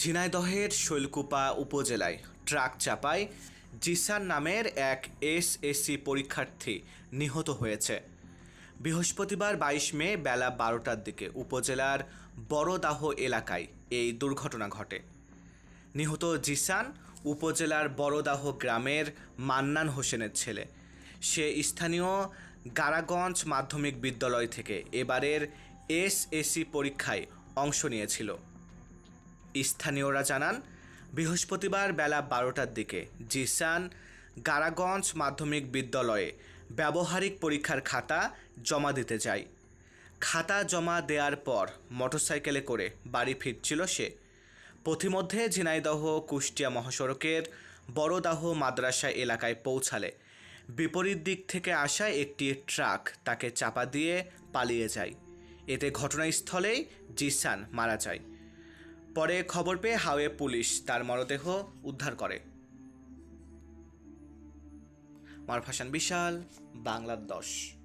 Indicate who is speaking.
Speaker 1: ঝিনাইদহের শৈলকুপা উপজেলায় ট্রাক চাপায় জিসান নামের এক এসএসসি পরীক্ষার্থী নিহত হয়েছে। বৃহস্পতিবার বাইশ মে বেলা বারোটার দিকে উপজেলার বড়দাহ এলাকায় এই দুর্ঘটনা ঘটে। নিহত জিসান উপজেলার বড়দাহ গ্রামের মান্নান হোসেনের ছেলে। সে স্থানীয় গারাগঞ্জ মাধ্যমিক বিদ্যালয় থেকে এবারের এসএসসি পরীক্ষায় অংশ নিয়েছিল। স্থানীয়রা জানান, বৃহস্পতিবার বেলা বারোটার দিকে জিসান গারাগঞ্জ মাধ্যমিক বিদ্যালয়ে ব্যবহারিক পরীক্ষার খাতা জমা দিতে যায়। খাতা জমা দেওয়ার পর মোটরসাইকেলে করে বাড়ি ফিরছিল সে। পথিমধ্যে ঝিনাইদহ, কুষ্টিয়া মহাসড়কের বড়দাহ মাদ্রাসা এলাকায় পৌঁছালে বিপরীত দিক থেকে আসা একটি ট্রাক তাকে চাপা দিয়ে পালিয়ে যায়। এতে ঘটনাস্থলেই জিসান মারা যায়। পরে খবর পেয়ে হাওয়ে পুলিশ তার মরদেহ উদ্ধার করে। মারফাসান বিশাল বাংলার দশ।